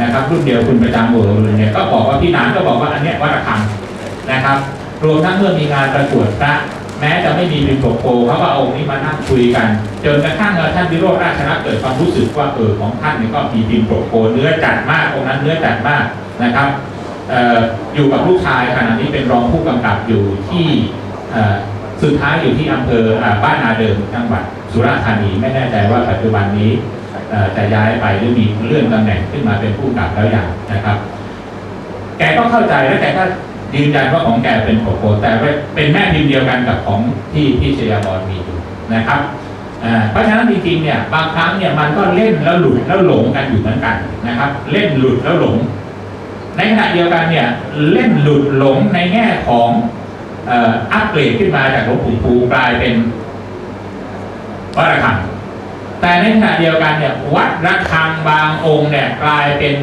นะครับรุ่นเดียวคุณประจำโอรุณเนี่ยก็บอกว่าพี่นานก็บอกว่าอันเนี้ยวัดระฆังนะครับ รวมทั้งเมื่อมีงานประกวดพระแม้จะไม่มีบินโปกโพเขาก็เอาองค์นี้มานั่งคุยกัน จนกระทั่งเออท่านวิโรจน์ราชนะเกิดความรู้สึกว่าเออของท่านเนี่ยก็มีบินโปกโพเนื้อจัดมากองค์นั้นเนื้อจัดมากนะครับอออยู่กับลูกชายขณะนี้เป็นรองผู้กำกับอยู่ที่เอ่อสุดท้ายอยู่ที่อำเภออบ้านนาเดิมจังหวัดสุราษฎร์ธานีไม่แน่ใจว่าปัจจุบันนี้ จะย้ายไปหรือมีเลื่อนตำแหน่งขึ้นมาเป็นผู้กับแล้วอย่างนะครับ แกก็เข้าใจและแกก็ยืนยันว่าของแกเป็นโปโปแต่เป็นแม่พิมพ์เดียวกันกับของที่ที่ชยาบรมีอยู่นะครับเพราะฉะนั้นจริงๆเนี่ยบางครั้งเนี่ยมันก็เล่นแล้วหลุดแล้วหลงกันอยู่เหมือนกันนะครับ เล่นหลุดแล้วหลง ในขณะเดียวกันเนี่ยเล่นหลุดหลงในแง่ของอัปเกรดขึ้นมาจากหลวงปู่ภูกลายเป็นวัดระฆัง แต่ในขณะเดียวกันเนี่ยวัดระฆังบางองค์เนี่ยกลายเป็น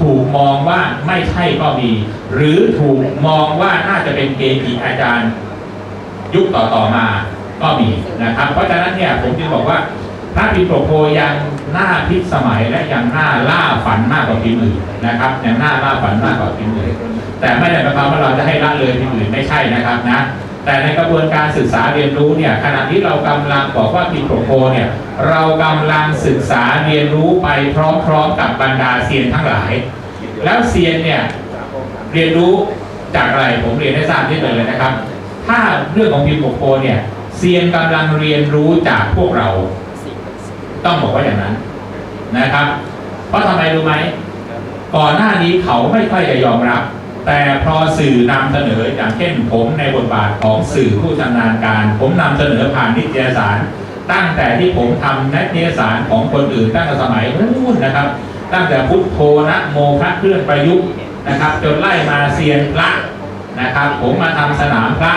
ถูกมองว่าไม่ใช่ก็มี หรือถูกมองว่าน่าจะเป็นเกจิอาจารย์ ยุคต่อๆมาก็มีนะครับ เพราะฉะนั้นเนี่ยผมจึงบอกว่าพระพิโปรโพยังหน้าพิสมัยและยังหน้าล่าฝันมากกว่าพิมพ์อื่นนะครับยังหน้าล่าฝันมากกว่าพิมพ์อื่นแต่ไม่ได้หมายความว่าเราจะให้ละเลยพิมพ์อื่นไม่ใช่นะครับนะ แต่ในกระบวนการศึกษาเรียนรู้เนี่ยขณะที่เรากำลังบอกว่าพิมโปรโพเนี่ยเรากำลังศึกษาเรียนรู้ไปพร้อมๆกับบรรดาเซียนทั้งหลาย แล้วเซียนเนี่ยเรียนรู้จากอะไรผมเรียนให้ทราบนิดหนึ่งเลยนะครับ ถ้าเรื่องของพิมพ์โปกโพเนี่ยเซียนกำลังเรียนรู้จากพวกเรา ต้องบอกว่าอย่างนั้นนะครับ เพราะทำไมรู้ไหมก่อนหน้านี้เขาไม่ค่อยจะยอมรับ แต่พอสื่อนำเสนออย่างเช่นผมในบทบาทของสื่อผู้ชำนาญการ ผมนำเสนอผ่านนิตยสาร ตั้งแต่ที่ผมทำนิตยสารของคนอื่นตั้งแต่สมัยนู้นนะครับ ตั้งแต่พุทโธนะโมพระเครื่องประยุกต์นะครับ จนไล่มาเซียนพระนะครับ ผมมาทำสนามพระ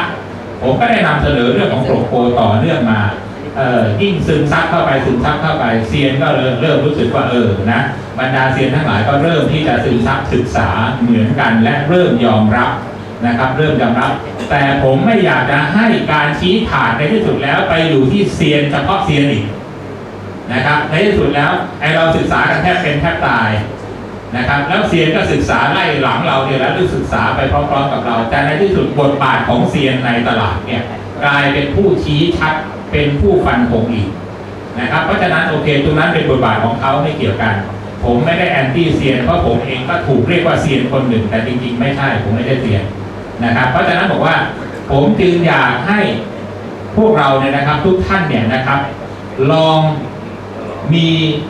ผมก็ได้นำเสนอเรื่องของโปรโพต่อเนื่องมา เออยิ่งซึมซับเข้าไปซึมซับเข้าไปเซียนก็เริ่มเริ่มรู้สึกว่าเออนะบรรดาเซียนทั้งหลายก็เริ่มที่จะซึมซับศึกษาเหมือนกัน และเริ่มยอมรับนะครับ เริ่มยอมรับ แต่ผมไม่อยากจะให้การชี้ขาดในที่สุดแล้วไปอยู่ที่เซียนเฉพาะเซียนอีกนะครับในที่สุดแล้วไอเราศึกษากันแทบเป็นแทบตายนะครับแล้วเซียนก็ศึกษาไล่หลังเราเนี่ยแล้วศึกษาไปพร้อมๆกับเรา แต่ในที่สุดบทบาทของเซียนในตลาดเนี่ยกลายเป็นผู้ชี้ชัด เป็นผู้ฟันธงอีกนะครับ เพราะฉะนั้นโอเคตรงนั้นเป็นบทบาทของเขาไม่เกี่ยวกัน ผมไม่ได้แอนตี้เซียนเพราะผมเองก็ถูกเรียกว่าเซียนคนหนึ่ง แต่จริงๆ ไม่ใช่ผมไม่ได้เซียนนะครับ เพราะฉะนั้นบอกว่าผมจึงอยากให้พวกเราเนี่ยนะครับ ทุกท่านเนี่ยนะครับ ลองมี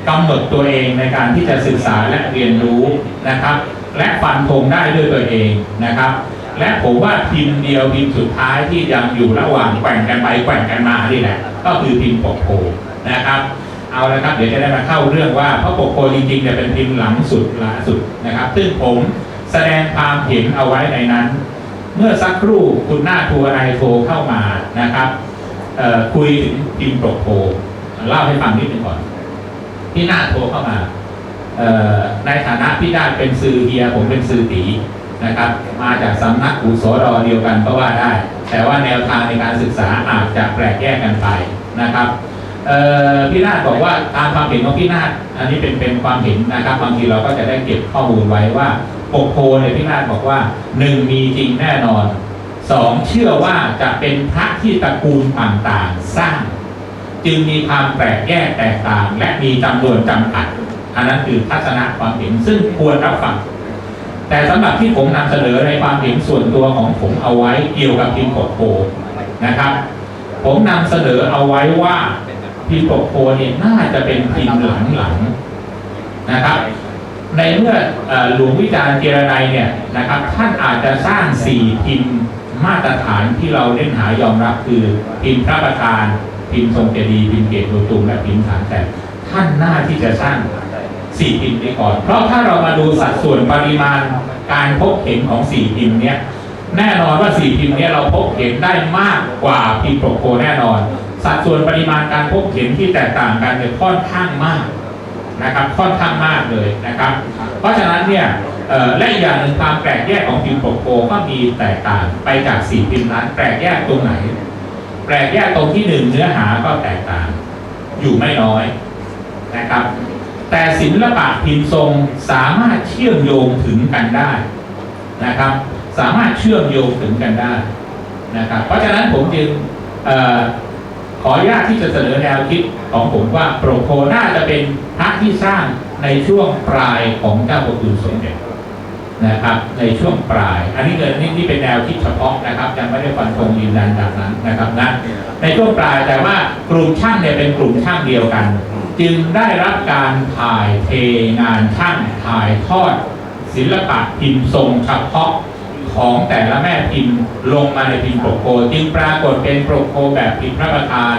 กำหนดตัวเองในการที่จะศึกษาและเรียนรู้นะครับ และฟันธงได้ด้วยตัวเองนะครับ และผมว่าพิมเดียวพิมสุดท้ายที่ยังอยู่ระหว่างแกว่งกันไปแกว่งกันมานี่แหละก็คือพิมปกโพนะครับ เอาละครับเดี๋ยวจะได้มาเข้าเรื่องว่าเพราะปกโพจริงๆเนี่ยเป็นพิมหลังสุดล่าสุดนะครับ ซึ่งผมแสดงความเห็นเอาไว้ในนั้น เมื่อสักครู่คุณหน้าทัวร์นายโทรเข้ามานะครับคุยถึงพิมปกโพเล่าให้ฟังนิดนึงก่อนพี่หน้าโทรเข้ามาในฐานะพี่นาฏเป็นสื่อเฮียผมเป็นสื่อตี นะครับ มาจากสำนักอุสรเดียวกันก็ว่าได้ แต่ว่าแนวทางในการศึกษาอาจจะแปลกแยกกันไปนะครับพี่นาฏบอกว่าตามความเห็นของพี่นาฏอันนี้เป็นเป็นความเห็นนะครับบางทีเราก็จะได้เก็บข้อมูลไว้ว่าปกโพเนี่ยพี่นาฏบอกว่าหนึ่งมีจริงแน่นอนสองเชื่อว่าจะเป็นพระที่ตระกูลต่างๆสร้าง จึงมีความแปลกแยกแตกต่าง และมีจำนวนจำกัดอันนั้นคือทัศนะความเห็นซึ่งควรรับฟัง แต่สำหรับที่ผมนำเสนอในความเห็นส่วนตัวของผมเอาไว้เกี่ยวกับพิมพ์ปกโพนะครับ ผมนำเสนอเอาไว้ว่าพิมพ์ปกโพเนี่ยน่าจะเป็นพิมพ์หลังๆนะครับ ในเมื่อหลวงวิจารณ์เจรไนยเนี่ยนะครับ ท่านอาจจะสร้างสี่พิมพ์มาตรฐานที่เราเล่นหายอมรับคือพิมพ์พระประธาน พิมพ์ทรงเจดีย์พิมพ์เกตโลตุงและพิมพ์ฐานแต่ท่านน่าที่จะสร้าง สี่พิมพ์นี้ก่อน เพราะถ้าเรามาดูสัดส่วนปริมาณการพบเห็นของสี่พิมพ์เนี้ยแน่นอนว่าสี่พิมพ์เนี้ยเราพบเห็นได้มากกว่าพิมพ์โปรโคแน่นอน สัดส่วนปริมาณการพบเห็นที่แตกต่างกันเนี่ยค่อนข้างมากนะครับค่อนข้างมากเลยนะครับ เพราะฉะนั้นเนี่ยและอีกอย่างหนึ่งความแปลกแยกของพิมพ์ปกโกก็มีแตกต่างไปจากสี่พิมพ์นั้นแปลกแยกตรงไหน แปลกแยกตรงที่หนึ่งเนื้อหาก็แตกต่าง อยู่ไม่น้อยนะครับ แต่ศิลปะพิมพ์ทรงสามารถเชื่อมโยงถึงกันได้นะครับ สามารถเชื่อมโยงถึงกันได้นะครับ เพราะฉะนั้นผมจึงออขออนุญาตที่จะเสนอแนวคิดของผมว่าโปรโคน่าจะเป็นพระที่สร้างในช่วงปลายของเจ้าประคุณสมเด็จนะครับในช่วงปลาย อันนี้เกิดนี่นี่เป็นแนวคิดเฉพาะนะครับยังไม่ได้ฟันธงยืนยันจากนั้นนะครับนะในช่วงปลายแต่ว่ากลุ่มช่างเนี่ยเป็นกลุ่มช่างเดียวกัน จึงได้รับการถ่ายเทงานช่างถ่ายทอด ศิลปะพิมพ์ทรงเฉพาะของแต่ละแม่พิมพ์ลงมาในพิมพ์โปรโคจึงปรากฏเป็นโปรโคแบบพิมพ์พระประธาน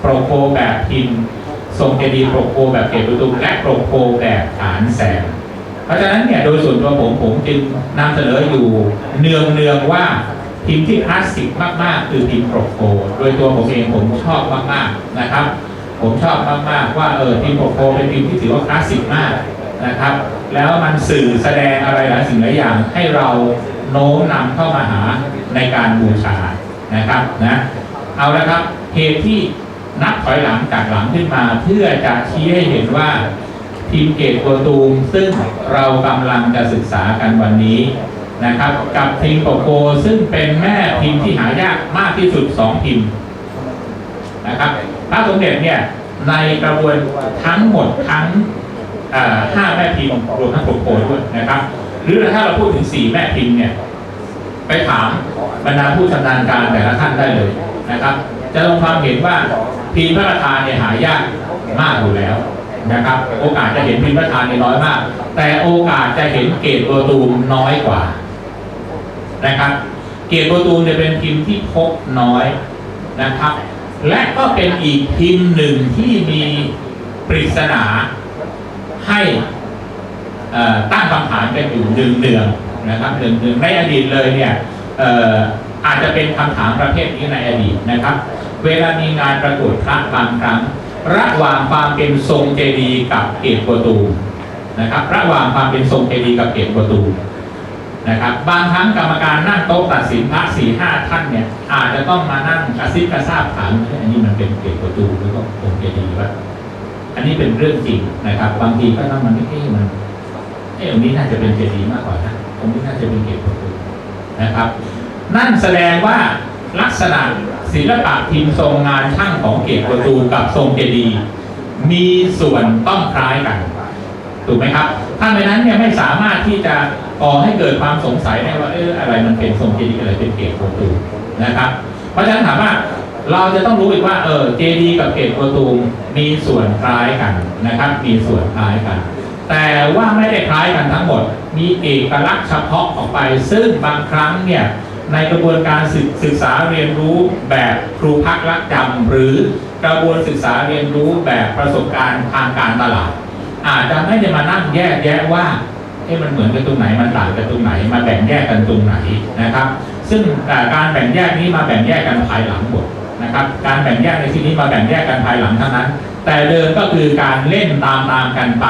โปรโคแบบพิมพ์ทรงเจดีย์โปรโคแบบเกศประตูและโปรโคแบบฐานแสงเพราะฉะนั้นเนี่ยโดยส่วนตัวผมผมจึงนำเสนออยู่เนืองเนืองๆว่าพิมพ์ที่คลาสสิกมาก ๆ คือพิมพ์โปรโคโดยตัวผมเองผมชอบมาก ๆ นะครับ ผมชอบมากๆว่าเออพิมโปรโคเป็นพิมที่ถือว่าคลาสสิกมากนะครับ แล้วมันสื่อแสดงอะไรหลายสิ่งหลายอย่างให้เราโน้มนำเข้ามาหาในการบูชานะครับนะเอาละครับเหตุที่นับถอยหลังจากหลังขึ้นมาเพื่อจะชี้ให้เห็นว่าพิมเกตโกตูมซึ่งเรากำลังจะศึกษากันวันนี้นะครับ กับพิมโปโกซึ่งเป็นแม่พิมที่หายากมากที่สุดสองพิมนะครับ พระสมเด็จเนี่ยในกระบวนทั้งหมดทั้งห้าแม่พิมพ์รวมทั้งโปโกด้วยนะครับ หรือถ้าเราพูดถึงสี่แม่พิมพ์เนี่ยไปถามบรรดาผู้ชำนาญการแต่ละท่านได้เลยนะครับ จะลงความเห็นว่าพิมพ์พระราชาเนี่ยหายากมากอยู่แล้วนะครับ โอกาสจะเห็นพิมพ์พระราชาเนี่ยน้อยมาก แต่โอกาสจะเห็นเกตโปรตูมน้อยกว่านะครับ เกตโปรตูมจะเป็นพิมพ์ที่พบน้อยนะครับ และก็เป็นอีกพิมพ์หนึ่งที่มีปริศนาให้ตั้งคำถามกันอยู่เนืองๆนะครับเนืองๆในอดีตเลยเนี่ยอออาจจะเป็นคำถามประเภทนี้ในอดีตนะครับ เวลามีงานประกวดพระบางครั้ง ระหว่างความเป็นทรงเจดีย์กับเกศประตูนะครับ ระหว่างความเป็นทรงเจดีย์กับเกศประตู นะครับบางครั้งกรรมการนั่งโต๊ะตัดสินพระสี่ห้าท่านเนี่ยอาจจะต้องมานั่งกระซิบกระซาบถามเอ๊ะอันนี้มันเป็นเกศประตูหรือว่าองค์เจดีย์วะอันนี้เป็นเรื่องจริงนะครับ บางทีก็ต้องมันไม่เอ๊ะมันเอ๊ะตรงนี้น่าจะเป็นเจดีย์มากกว่านะตรงนี้น่าจะเป็นเกศประตูนะครับ นั่นแสดงว่าลักษณะศิลปะพิมพ์ทรงงานช่างของเกศประตูกับทรงเจดีย์มีส่วนต้องคล้ายกัน ถูกไหมครับ ถ้าไม่นั้นเนี่ยไม่สามารถที่จะ ก่อให้เกิดความสงสัยได้ว่าเอออะไรมันเป็นทรงเจดีย์อะไรเป็นเกศประตูนะครับ เพราะฉะนั้นถามว่าเราจะต้องรู้อีกว่าเออเจดีย์กับเกศประตูมีส่วนคล้ายกันนะครับ มีส่วนคล้ายกัน แต่ว่าไม่ได้คล้ายกันทั้งหมด มีเอกลักษณ์เฉพาะออกไป ซึ่งบางครั้งเนี่ยในกระบวนการศึกษาเรียนรู้แบบครูพักรักจำหรือกระบวนศึกษาเรียนรู้แบบประสบการณ์ทางการตลาด อาจจะไม่ได้มานั่งแยกแยะว่า เอ๊ะมันเหมือนกันตรงไหนมันต่างกันตรงไหน มาแบ่งแยกกันตรงไหนนะครับ ซึ่งการแบ่งแยกนี้มาแบ่งแยกกันภายหลังหมดนะครับ การแบ่งแยกในที่นี้มาแบ่งแยกกันภายหลังเท่านั้น แต่เดิมก็คือการเล่นตามตามกันไป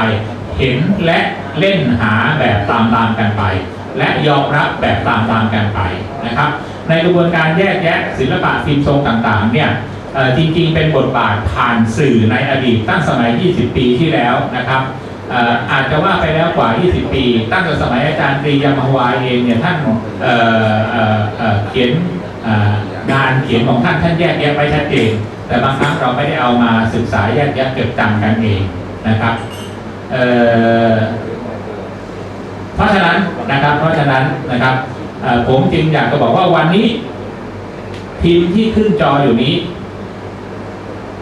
เห็นและเล่นหาแบบตามตามกันไป และยอมรับแบบตามตามกันไปนะครับ ในกระบวนการแยกแยะศิลปะพิมพ์ทรงต่างๆเนี่ยจริงๆ เป็นบทบาทผ่านสื่อในอดีตตั้งสมัย 20 ปีที่แล้วนะครับ อาจจะว่าไปแล้วกว่า 20 ปี ตั้งแต่สมัยอาจารย์ตรียามฮวายเองเนี่ยท่านเเเเขียนงานเขียนของท่านท่านแยกแยะไว้ชัดเจน แต่บางครั้งเราไม่ได้เอามาศึกษาแยกแยะเก็บจำกันเองนะครับเเพราะฉะนั้นนะครับ เพราะฉะนั้นนะครับผมจึงอยากจะบอกว่าวันนี้พิมที่ขึ้นจออยู่นี้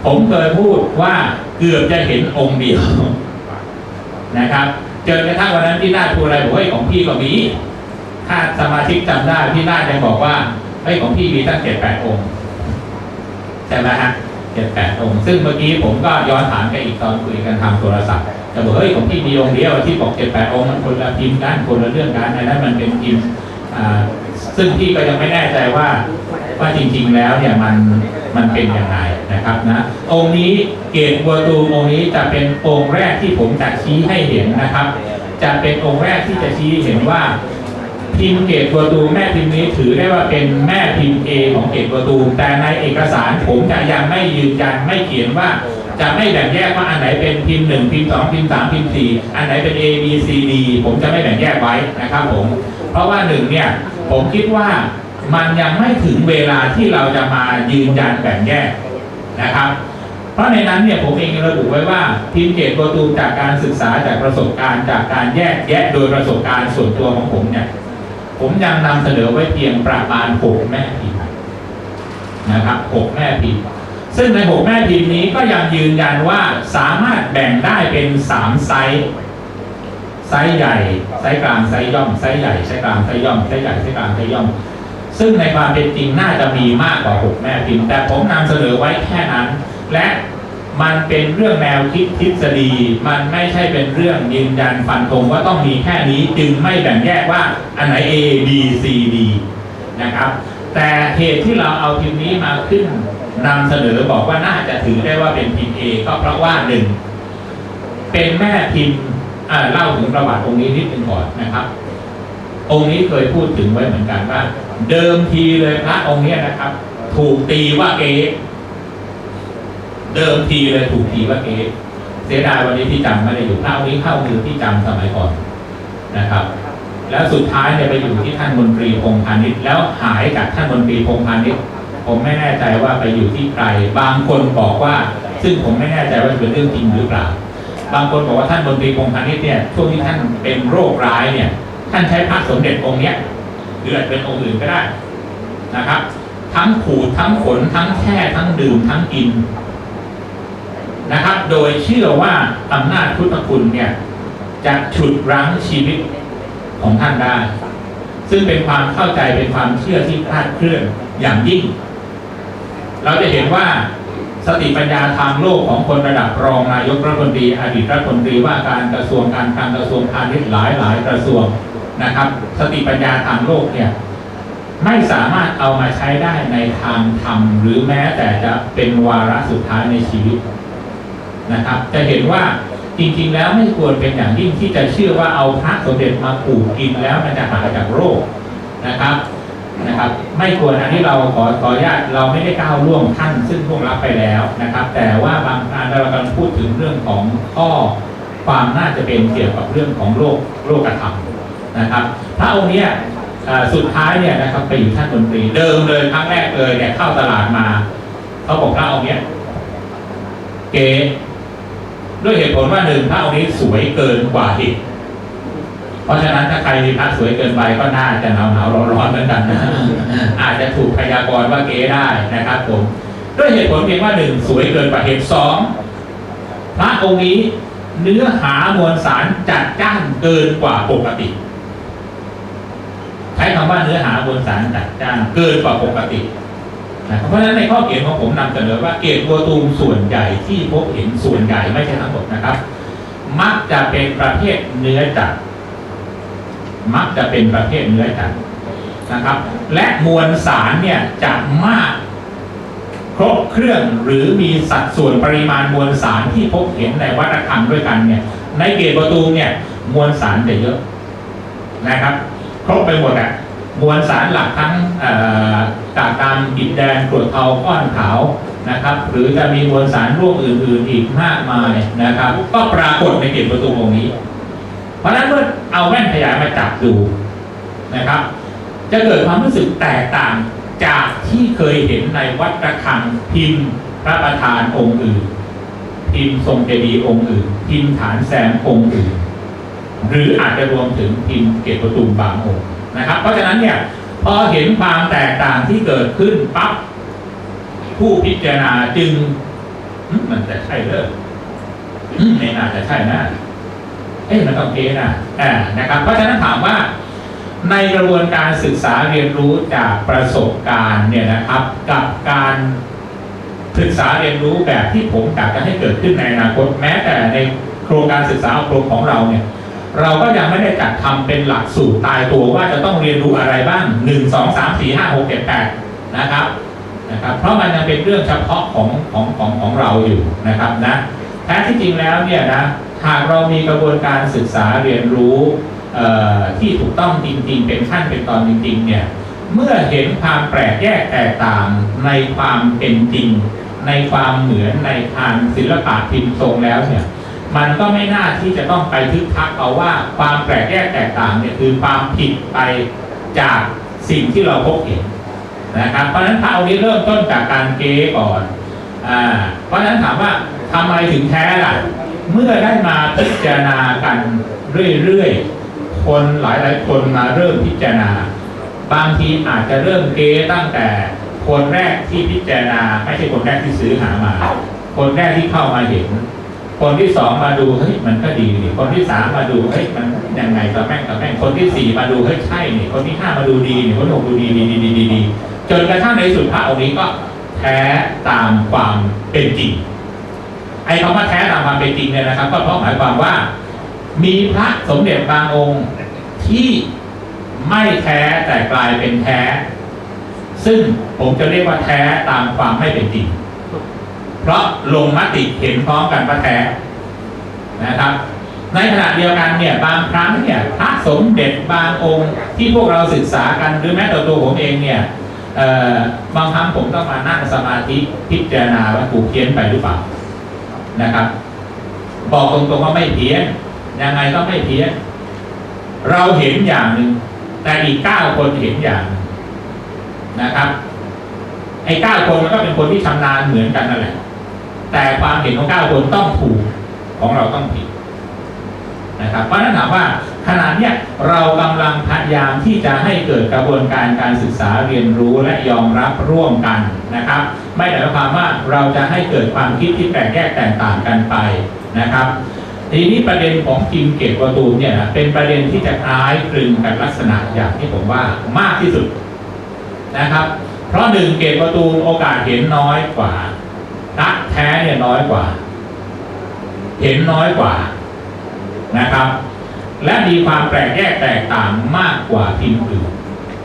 ผมเคยพูดว่าเกือบจะเห็นองค์เดียว นะครับจนกระทั่งวันนั้นพี่นาฏพูดอะไรบอกว่าเฮ้ยของพี่ก็มีถ้าสมาชิกจำได้พี่นาฏยังบอกว่าเฮ้ยของพี่มีตั้งเจ็ดแปดองค์ใช่ไหมฮะเจ็ดแปดองค์ ซึ่งเมื่อกี้ผมก็ย้อนถามแกอีกตอนคุยกันทางโทรศัพท์จะบอกเฮ้ยของพี่มีองค์เดียวที่บอกเจ็ดแปดองค์มันคนละพิมพ์กันคนละเรื่องกันในนั้นมันเป็นพิมพ์ ซึ่งพี่ก็ยังไม่แน่ใจว่าว่าจริง ๆแล้วเนี่ยมันมันเป็นอยังไงนะครับนะองค์นี้เกตบัวตูมองค์นี้จะเป็นองค์แรกที่ผมจะชี้ให้เห็นนะครับ จะเป็นองค์แรกที่จะชี้เห็นว่าพิมพ์เกตบัวตูมแม่พิมพ์นี้ถือได้ว่าเป็นแม่พิมพ์เอของเกตบัวตูมแต่ในเอกสารผมจะยังไม่ยืนยันไม่เขียนว่าจะไม่แบ่งแยกว่าอันไหนเป็นพิมพ์หนึ่งพิมพ์สองพิมพ์สามพิมพ์สี่อันไหนเป็น A B C D ผมจะไม่แบ่งแยกไว้นะครับผม เพราะว่าหนึ่งเนี่ย ผมคิดว่ามันยังไม่ถึงเวลาที่เราจะมายืนยันแบ่งแยกนะครับ เพราะในนั้นเนี่ยผมเองระบุไว้ว่าพิมเกตตัวตูจากการศึกษาจากประสบการณ์ จากการแยกแยะโดยประสบการณ์ส่วนตัวของผมเนี่ยผมยังนำเสนอไว้เพียงประมาณหกแม่พิมพ์นะครับหกแม่พิมพ์ซึ่งในหกแม่พิมพ์นี้ก็ยังยืนยันว่าสามารถแบ่งได้เป็นสามไซส์ ไซส์ใหญ่ไซส์กลางไซส์ย่อมไซส์ใหญ่ไซส์กลางไซส์ย่อมไซส์ใหญ่ไซส์กลางไซส์ย่อม ซึ่งในความเป็นจริงน่าจะมีมากกว่าหกแม่พิมพ์แต่ผมนำเสนอไว้แค่นั้น และมันเป็นเรื่องแนวคิดทฤษฎี มันไม่ใช่เป็นเรื่องยืนยันฟันธงว่าต้องมีแค่นี้จึงไม่แบ่งแยกว่าอันไหน A B C D นะครับ แต่เหตุที่เราเอาพิมพ์นี้มาขึ้นนำเสนอบอกว่าน่าจะถือได้ว่าเป็นพิมพ์ A ก็เพราะว่าหนึ่งเป็นแม่พิมพ์ เล่าถึงประวัติองค์นี้นิดหนึ่งก่อนนะครับ องค์นี้เคยพูดถึงไว้เหมือนกันว่า เดิมทีเลยพระองค์นี้นะครับ ถูกตีว่าเก๊เดิมทีเลยถูกตีว่าเก๊เสียดายวันนี้ที่จำไม่ได้อยู่พระองค์นี้เข้ามือที่จำสมัยก่อนนะครับ แล้วสุดท้ายเนี่ยไปอยู่ที่ท่านมนตรีพงพาณิชย์แล้วหายจากท่านมนตรีพงพาณิชย์ผมไม่แน่ใจว่าไปอยู่ที่ใครบางคนบอกว่า ซึ่งผมไม่แน่ใจว่าเป็นเรื่องจริงหรือเปล่า บางคนบอกว่าท่านมนตรีพงพาณิชย์เนี่ยช่วงที่ท่านเป็นโรคร้ายเนี่ยท่านใช้พระสมเด็จองค์เนี้ยหรืออาจจะเป็นองค์อื่นก็ได้นะครับ ทั้งขูดทั้งขนทั้งแช่ทั้งดื่มทั้งกินนะครับ โดยเชื่อว่าอำนาจพุทธคุณเนี่ยจะฉุดรั้งชีวิตของท่านได้ ซึ่งเป็นความเข้าใจเป็นความเชื่อที่คลาดเคลื่อนอย่างยิ่ง เราจะเห็นว่า สติปัญญาทางโลกของคนระดับรองนายกรัฐมนตรีอดีตรัฐมนตรีว่าการกระทรวงการคลังกระทรวงพาณิชย์หลายหลายกระทรวงนะครับ สติปัญญาทางโลกเนี่ยไม่สามารถเอามาใช้ได้ในทางธรรม หรือแม้แต่จะเป็นวาระสุดท้ายในชีวิตนะครับ จะเห็นว่าจริงๆ แล้วไม่ควรเป็นอย่างยิ่งที่จะเชื่อว่าเอาพระสมเด็จมาปลูกกินแล้วมันจะหายจากโรคนะครับ นะครับ ไม่ควรอันนี้เราขอขออนุญาตเราไม่ได้ก้าวล่วงท่านซึ่งพวกรับไปแล้วนะครับ แต่ว่าบางการเรากำลังพูดถึงเรื่องของข้อความน่าจะเป็นเกี่ยวกับเรื่องของโรคโรคกระทำนะครับพระองค์เนี้ยสุดท้ายเนี่ยนะครับไปอยู่ท่านดนตรีเดิมเลยครั้งแรกเลยเนี่ยเข้าตลาดมาเขาบอกพระองค์เนี้ยเก๋ด้วยเหตุผลว่าหนึ่งพระองค์นี้สวยเกินกว่าเหตุ เพราะฉะนั้นถ้าใครมีพระสวยเกินไปก็น่าจะหนาวหนาวร้อนร้อนๆเหมือนกันนะอาจจะถูกพยากรณ์ว่าเก๋ได้นะครับผมด้วยเหตุผลเพียงว่าหนึ่งสวยเกินกว่าเหตุสองพระองค์นี้เนื้อหามวลสารจัดจ้านเกินกว่าปกติ ใช้คำว่าเนื้อหามวลสารจัดจ้านเกินกว่าปกตินะครับเพราะฉะนั้นในข้อเขียนของผมนำเสนอว่าเกตวัวตูมส่วนใหญ่ที่พบเห็นส่วนใหญ่ไม่ใช่ทั้งหมดนะครับ มักจะเป็นประเภทเนื้อจัด มักจะเป็นประเภทเนื้อจัดนะครับ และมวลสารเนี่ยจะมากครบเครื่องหรือมีสัดส่วนปริมาณมวลสารที่พบเห็นในวัตกรรมด้วยกันเนี่ย ในเกตประตูเนี่ยมวลสารจะเยอะนะครับ ครบไปหมดอะมวลสารหลักทั้งเอ่อกากดำอิฐแดงกรวดเทาก้อนขาวนะครับ หรือจะมีมวลสารร่วมอื่น ๆ อีกมากมายนะครับ ก็ปรากฏในเกตประตูองค์นี้ เพราะฉะนั้นเมื่อ เอาแว่นขยายมาจับดูนะครับ จะเกิดความรู้สึกแตกต่างจากที่เคยเห็นในวัดระฆังพิมพ์พระประธานองค์อื่น พิมพ์ทรงเจดีย์องค์อื่น พิมพ์ฐานแซมองค์อื่น หรืออาจจะรวมถึงพิมพ์เกตประตูมบางองค์นะครับ เพราะฉะนั้นเนี่ยพอเห็นความแตกต่างที่เกิดขึ้นปั๊บผู้พิจารณาจึงมันจะใช่เลยไม่น่าจะใช่นะเอ๊ะมันต้องเกณฑ์นะ อ่านะครับเพราะฉะนั้นถามว่าในกระบวนการศึกษาเรียนรู้จากประสบการณ์เนี่ยนะครับกับการศึกษาเรียนรู้แบบที่ผมอยากจะให้เกิดขึ้นในอนาคตแม้แต่ในโครงการศึกษาอบรมของเราเนี่ยเราก็ยังไม่ได้จัดทำเป็นหลักสูตรตายตัวว่าจะต้องเรียนรู้อะไรบ้างหนึ่งสองสามสี่ห้าหกเจ็ดแปดนะครับนะครับ เพราะมันยังเป็นเรื่องเฉพาะของของของของเราอยู่นะครับนะแท้ที่จริงแล้วเนี่ยนะ หากเรามีกระบวนการศึกษาเรียนรู้ที่ถูกต้องจริงๆ เป็นขั้นเป็นตอนจริงๆเนี่ยเมื่อเห็นความแปลกแยกแตกต่างในความเป็นจริง ในความเหมือนในทางศิลปะพิมพ์ทรงแล้วเนี่ยมันก็ไม่น่าที่จะต้องไปทึกทักเอาว่าความแปลกแยกแตกต่างเนี่ยคือความผิดไปจากสิ่งที่เราพบเห็นนะครับเพราะฉะนั้นพระองค์นี้เริ่มต้นจากการเก้ก่อนอ่าเพราะฉะนั้นถามว่าทำไมถึงแท้ล่ะ เมื่อได้มาพิจารณากันเรื่อยๆ คนหลายๆคนมาเริ่มพิจารณา บางทีอาจจะเริ่มเกตั้งแต่คนแรกที่พิจารณาไม่ใช่คนแรกที่ซื้อหามา คนแรกที่เข้ามาเห็น คนที่สองมาดูเฮ้ยมันก็ดีนี่คนที่สามมาดูเฮ้ยมันยังไงกับแม่งกับแม่งคนที่สี่มาดูเฮ้ยใช่นี่คนที่ห้ามาดูดีนี่คนที่หกดูดีดีดีดีดีดีจนกระทั่งในสุดพระองค์นี้ก็แท้ตามความเป็นจริง ไอ้คำว่าแท้ตามความเป็นจริงเนี่ยนะครับ ก็เพราะหมายความว่า มีพระสมเด็จบางองค์ที่ไม่แท้แต่กลายเป็นแท้ ซึ่งผมจะเรียกว่าแท้ตามความไม่เป็นจริง เพราะลงมติเห็นพร้อมกันว่าแท้นะครับ ในขณะเดียวกันเนี่ยบางครั้งเนี่ยพระสมเด็จบางองค์ที่พวกเราศึกษากันหรือแม้แต่ตัวผมเองเนี่ยบางครั้งผมต้องมานั่งสมาธิพิจารณาว่าถูกเพี้ยนไปหรือเปล่า นะครับ บอกตรงๆว่าไม่เพี้ยนยังไงก็ไม่เพี้ยนเราเห็นอย่างหนึ่งแต่อีกเก้าคนเห็นอย่างหนึ่งนะครับไอ้เก้าคนมันก็เป็นคนที่ชำนาญเหมือนกันนั่นแหละแต่ความเห็นของเก้าคนต้องถูกของเราต้องผิด นะครับเพราะฉะนั้นถามว่าขณะเนี้ยเรากำลังพยายามที่จะให้เกิดกระบวนการการศึกษาเรียนรู้และยอมรับร่วมกันนะครับ ไม่ได้หมายความว่าเราจะให้เกิดความคิดที่แตกแยกแตกต่างกันไปนะครับทีนี้ประเด็นของพิมเกตประตูเนี่ยเป็นประเด็นที่จะคล้ายคลึงกันลักษณะอย่างที่ผมว่ามากที่สุดนะครับ เพราะหนึ่งเกตประตูโอกาสเห็นน้อยกว่าพระแท้เนี่ยน้อยกว่า เห็นน้อยกว่า นะครับ และมีความแปลกแยกแตกต่างมากกว่าพิมพ์อื่น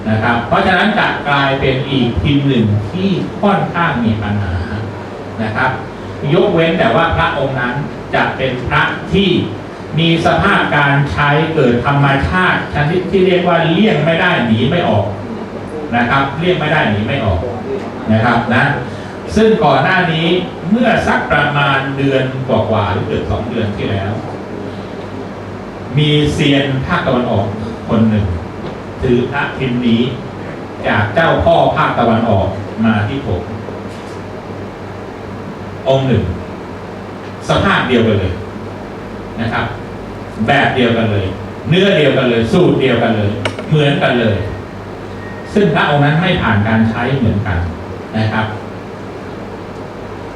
นะครับ เพราะฉะนั้นจะกลายเป็นอีกพิมพ์หนึ่งที่ค่อนข้างมีปัญหานะครับ ยกเว้นแต่ว่าพระองค์นั้นจะเป็นพระที่มีสภาพการใช้เกิดธรรมชาติชนิดที่เรียกว่าเลี่ยงไม่ได้หนีไม่ออกนะครับเลี่ยงไม่ได้หนีไม่ออกนะครับนะซึ่งก่อนหน้านี้เมื่อสักประมาณเดือนกว่าๆหรือเกือบสองเดือนที่แล้ว มีเซียนภาคตะวันออกคนหนึ่ง ถือพระพิมพ์นี้จากเจ้าพ่อภาคตะวันออกมาที่ผมองค์หนึ่ง สภาพเดียวกันเลยนะครับ แบบเดียวกันเลย เนื้อเดียวกันเลย สูตรเดียวกันเลย เหมือนกันเลย ซึ่งพระองค์นั้นไม่ผ่านการใช้เหมือนกันนะครับ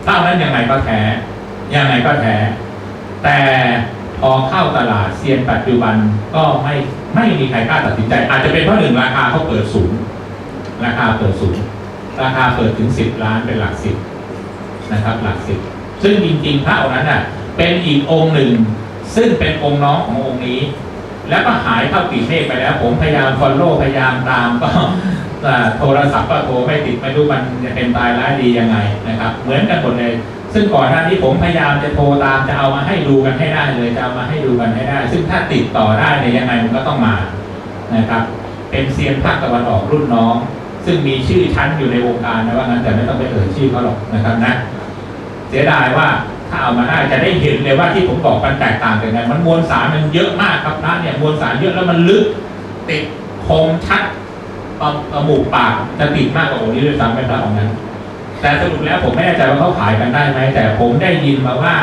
พระองค์นั้นยังไงก็แท้ยังไงก็แท้แต่ อเข้าตลาดเซียนปัจจุบันก็ไม่ไม่มีใครกล้าตัดสินใจ อาจจะเป็นเพราะหนึ่งราคาเขาเปิดสูง ราคาเปิดสูง ราคาเปิดถึงสิบล้านเป็นหลักสิบนะครับหลักสิบซึ่งจริงๆพระองค์นั้นน่ะเป็นอีกองค์หนึ่ง ซึ่งเป็นองค์น้องขององค์นี้ แล้วก็หายเข้าปีเมฆไปแล้ว ผมพยายามฟอลโล่พยายามตามก็โทรศัพท์ก็โทรไม่ติดไม่รู้มันจะเป็นตายร้ายดียังไงนะครับ เหมือนกันหมดเลย ซึ่งก่อนหน้านี้ผมพยายามจะโทรตามจะเอามาให้ดูกันให้ได้เลยจะเอามาให้ดูกันให้ได้ ซึ่งถ้าติดต่อได้เนี่ยยังไงมันก็ต้องมานะครับ เป็นเซียนภาคตะวันออกรุ่นน้อง ซึ่งมีชื่อชั้นอยู่ในวงการนะว่างั้นแต่ไม่ต้องไปเอ่ยชื่อเขาหรอกนะครับนะ เสียดายว่าถ้าเอามาได้จะได้เห็นเลยว่าที่ผมบอกกันแตกต่างกันไงมันมวลสารมันเยอะมากครับพระเนี่ยมวลสารเยอะแล้วมันลึกติดคมชัดตอมูกปากจะติดมากกว่าองค์นี้ด้วยซ้ำเป็นพระองค์นั้น แต่สรุปแล้วผมไม่แน่ใจว่าเขาขายกันได้ไหมแต่ผมได้ยินมาว่า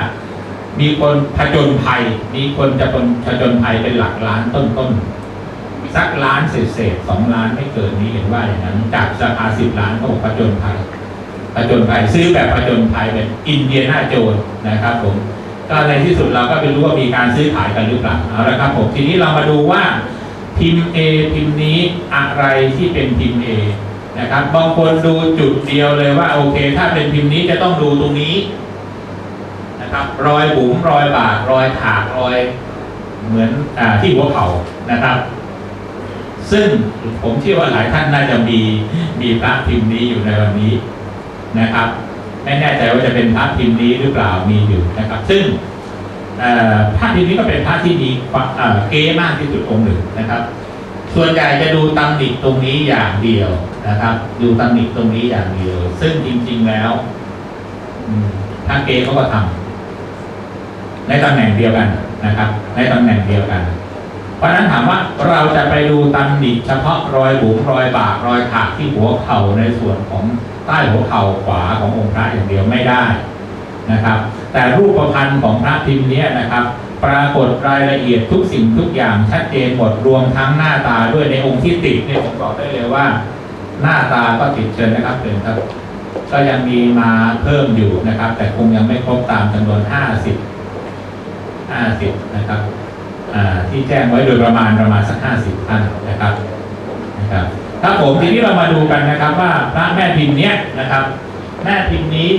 มีคนผจญภัย มีคนจะคนผจญภัยเป็นหลักล้านต้นๆสักล้านเศษๆสองล้านไม่เกินนี้เห็นว่าอย่างนั้นจากราคาสิบล้านเขาบอกผจญภัยผจญภัยซื้อแบบผจญภัยเป็นอินเดียนาโจนนะครับผมก็ในที่สุดเราก็ไปรู้ว่ามีการซื้อขายกันหรือเปล่าเอาละครับผมทีนี้เรามาดูว่าพิมพ์ A พิมพ์นี้อะไรที่เป็นพิมพ์ A นะครับ บางคนดูจุดเดียวเลยว่าโอเค ถ้าเป็นพิมพ์นี้จะต้องดูตรงนี้นะครับ รอยบุ๋มรอยบากรอยถากรอยเหมือนอที่หัวเข่านะครับ ซึ่งผมเชื่อว่าหลายท่านน่าจะมีมีพระพิมพ์นี้อยู่ในวันนี้นะครับไม่แน่ใจว่าจะเป็นพระพิมพ์นี้หรือเปล่ามีอยู่นะครับ ซึ่งพระพิมพ์นี้ก็เป็นพระที่มีความเอ่อเก๋มากที่สุดองค์หนึ่งนะครับ ส่วนใหญ่จะดูตำหนิตรงนี้อย่างเดียวนะครับ ดูตำหนิตรงนี้อย่างเดียว ซึ่งจริง ๆแล้วทางเกย์เขาก็ทำในตำแหน่งเดียวกันนะครับ ในตำแหน่งเดียวกัน เพราะฉะนั้นถามว่าเราจะไปดูตำหนิเฉพาะรอยบุ๋มรอยบากรอยถากที่หัวเข่าในส่วนของใต้หัวเข่าขวาขององค์พระอย่างเดียวไม่ได้นะครับ แต่รูปประพรรณของพระพิมพ์นี้นะครับ ปรากฏรายละเอียดทุกสิ่งทุกอย่างชัดเจนหมดรวมทั้งหน้าตาด้วยในองค์ที่ติดเนี่ยผมบอกได้เลยว่า หน้าตาก็ติดเชิญนะครับเชิญครับ ก็ยังมีมาเพิ่มอยู่นะครับ แต่คงยังไม่ครบตามจำนวน 50 50 นะครับที่แจ้งไว้โดยประมาณประมาณสัก 50ท่านนะครับนะครับถ้าผมทีนี้เรามาดูกันนะครับว่าพระแม่พิมพ์เนี้ยนะครับ แม่พิมพ์นี้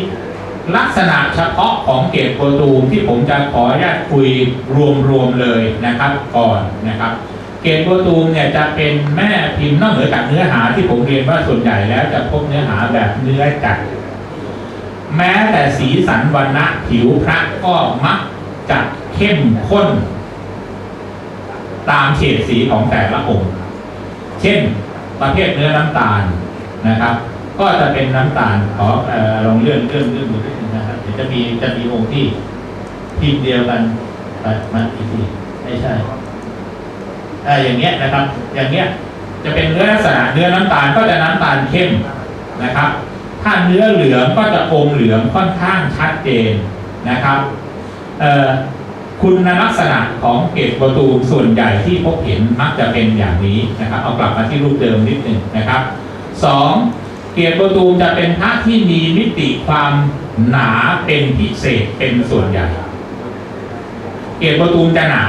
ลักษณะเฉพาะของเกตโปรตูมที่ผมจะขออนุญาตคุยรวมๆเลยนะครับก่อนนะครับ เกตโปรตูมเนี่ยจะเป็นแม่พิมพ์นอกเหนือจากเนื้อหาที่ผมเรียนว่าส่วนใหญ่แล้วจะพบเนื้อหาแบบเนื้อจัดแม้แต่สีสันวันณะผิวพระก็มักจะเข้มข้น ตามเฉดสีของแต่ละองค์ เช่น ประเภทเนื้อน้ำตาลนะครับ ก็จะเป็นน้ำตาลขอลองเลื่อนเลื่อนเลื่อนดูนิดนึงนะครับเดี๋ยวจะมีจะมีองค์ที่พิมเดียวกันไปมาอีกทีไม่ใช่เอ่ออย่างเงี้ยนะครับ อย่างเงี้ยจะเป็นเนื้อลักษณะเนื้อน้ำตาลก็จะน้ำตาลเข้มนะครับ ถ้าเนื้อเหลืองก็จะอมเหลืองค่อนข้างชัดเจนนะครับคุณลักษณะของเกตประตูส่วนใหญ่ที่พบเห็นมักจะเป็นอย่างนี้นะครับ เอากลับมาที่รูปเดิมนิดหนึ่งนะครับสอง เกียรติประตูจะเป็นพระที่มีมิติความหนาเป็นพิเศษเป็นส่วนใหญ่ เกียรติประตูจะหนา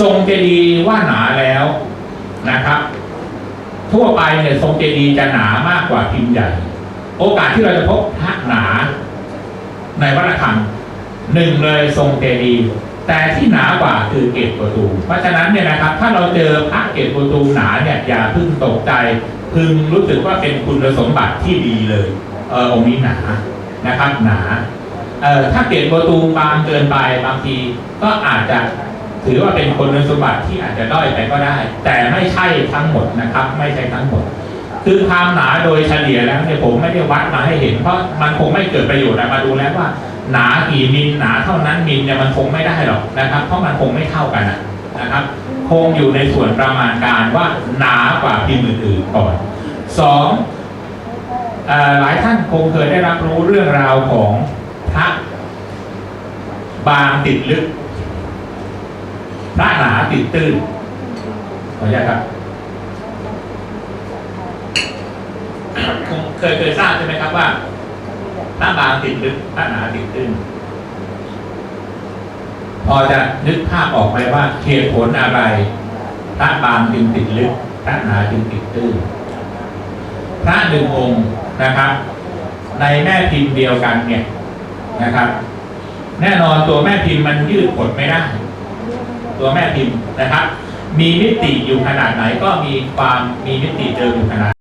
ทรงเจดีย์ว่าหนาแล้วนะครับ ทั่วไปเนี่ยทรงเจดีย์จะหนามากกว่าพิมพ์ใหญ่ โอกาสที่เราจะพบพระหนา ในวัดระฆังหนึ่งเลยทรงเจดีย์แต่ที่หนากว่าคือเกศประตู เพราะฉะนั้นเนี่ยนะครับ ถ้าเราเจอพระเกศประตูหนาเนี่ยอย่าเพึ่งตกใจ พึงรู้สึกว่าเป็นคุณสมบัติที่ดีเลยเออองค์นี้หนานะครับหนาเออถ้าเกศประตูบางเกินไปบางทีก็อาจจะถือว่าเป็นคุณสมบัติที่อาจจะด้อยไปก็ได้ แต่ไม่ใช่ทั้งหมดนะครับ ไม่ใช่ทั้งหมด คือความหนาโดยเฉลี่ยแล้วเนี่ยผมไม่ได้วัดมาให้เห็น เพราะมันคงไม่เกิดประโยชน์มาดูแล้วว่า หนากี่มิลหนาเท่านั้นมิลเนี่ยมันคงไม่ได้หรอกนะครับ เพราะมันคงไม่เท่ากันนะครับ คงอยู่ในส่วนประมาณการว่าหนากว่าพิมพ์อื่นๆก่อนสองหลายท่านคงเคยได้รับรู้เรื่องราวของพระบางติดลึก พระหนาติดตื้นขออนุญาตครับคงเคยเคยทราบใช่ไหมครับว่าพระบางติดลึกพระหนาติดตื้น พอจะนึกภาพออกไหมว่าเหตุผลอะไรพระบางจึงติดลึกพระหนาจึงติดตื้นพระหนึ่งองค์นะครับ ในแม่พิมพ์เดียวกันเนี่ยนะครับ แน่นอนตัวแม่พิมพ์มันยืดหดไม่ได้ ตัวแม่พิมพ์นะครับ มีมิติอยู่ขนาดไหนก็มีความมีมิติเดิมอยู่ขนาด